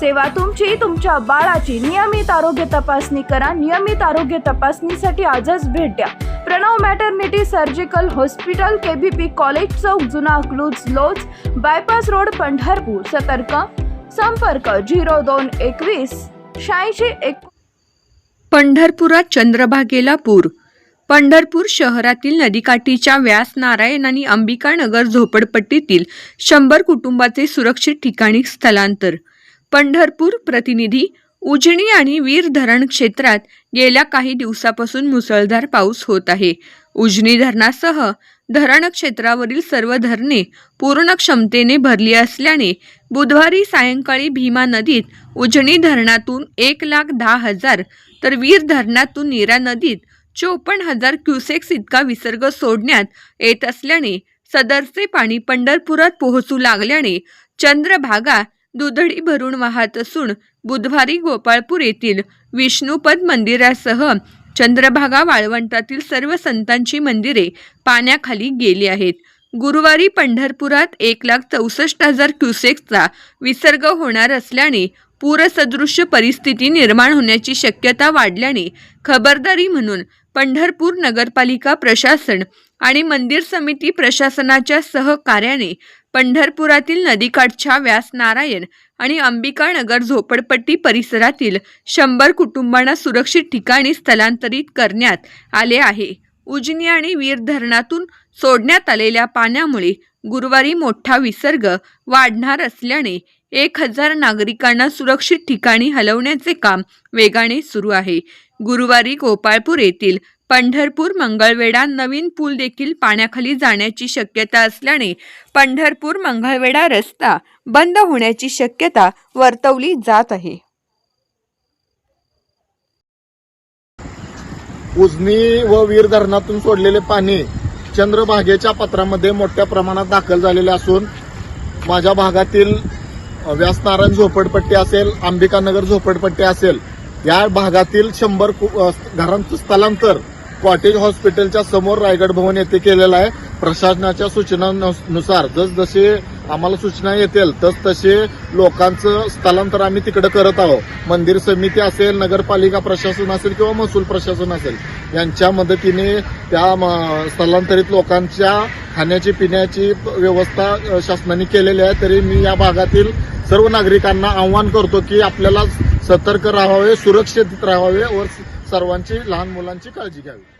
सेवा तुमची तुमच्या बाळाची नियमित आरोग्य तपासणी करा. नियमित आरोग्य तपासणीसाठी आजच भेट द्या. Pranav maternity surgical hospital KBP college चौक जुना अकलूज लोज बायपास रोड पंढरपूर. सतर्क. संपर्क झिरो दोन एकवीस शहाऐंशी एक पंढरपुरात चंद्रभागेला पूर. पंढरपूर शहरातील नदीकाठीच्या व्यास नारायण आणि अंबिकानगर झोपडपट्टीतील शंभर कुटुंबाचे सुरक्षित ठिकाणी स्थलांतर. पंढरपूर प्रतिनिधी उजनी आणि वीर धरण क्षेत्रात गेल्या काही दिवसापासून मुसळधार पाऊस होत आहे. उजनी धरणासह धरण क्षेत्रावरील सर्व धरणे पूर्ण क्षमतेने भरली असल्याने बुधवारी सायंकाळी भीमा नदीत उजनी धरणातून एक लाख दहा हजार तर वीर धरणातून नीरा नदीत चोपन्न हजार क्युसेक्स इतका विसर्ग सोडण्यात येत असल्याने सदरचे पाणी पंढरपुरात पोहोचू लागल्याने चंद्रभागा दुधडी भरून वाहत असून बुधवारी गोपाळपूर येथील विष्णुपद मंदिरासह चंद्रभागा वाळवंटातील सर्व संतांची मंदिरे पाण्याखाली गेली आहेत. गुरुवारी पंढरपुरात एक लाख चौसष्ट हजार क्युसेक्सचा विसर्ग होणार असल्याने पूरसदृश्य परिस्थिती निर्माण होण्याची शक्यता वाढल्याने खबरदारी म्हणून पंढरपूर नगरपालिका प्रशासन आणि मंदिर समिती प्रशासनाच्या सहकार्याने पंढरपुरातील नदीकाठच्या व्यास नारायण आणि अंबिका नगर झोपडपट्टी परिसरातील शंभर कुटुंबांना सुरक्षित ठिकाणी स्थलांतरित करण्यात आले आहे. उजनी आणि वीर धरणातून सोडण्यात आलेल्या पाण्यामुळे गुरुवारी मोठा विसर्ग वाढणार असल्याने एक हजार नागरिकांना सुरक्षित ठिकाणी हलवण्याचे काम वेगाने सुरू आहे. गुरुवारी गोपाळपूर येथील पंढरपूर मंगळवेढा नवीन पूल देखील पाण्याखाली जाण्याची शक्यता असल्याने पंढरपूर मंगळवेढा रस्ता बंद होण्याची शक्यता वर्तवली जात आहे. उजनी व वीर धरणातून सोडलेले पाणी चंद्रभागेच्या पत्रामध्ये मोठ्या प्रमाणात दाखल झालेले असून माझ्या भागातील व्यासनारायण झोपडपट्टी असेल अंबिकानगर झोपडपट्टी असेल या भागातील शंभर कु- घरांचं स्थलांतर कॉटेज हॉस्पिटलच्या समोर रायगड भवन येथे केलेलं आहे. प्रशासनाच्या सूचनांनुसार जसजसे आम्हाला सूचना येतील तस तसे लोकांचं स्थलांतर आम्ही तिकडे करत आहोत. मंदिर समिती असेल नगरपालिका प्रशासन असेल किंवा महसूल प्रशासन असेल यांच्या मदतीने त्या म- स्थलांतरित लोकांच्या खाण्याची पिण्याची व्यवस्था शासनाने केलेली आहे. तरी मी या भागातील सर्व नागरिकांना आव्हान करतो की आपल्याला सतर्क राहावे सुरक्षित राहावे व सर्वांची लहान मुलांची काळजी घ्यावी.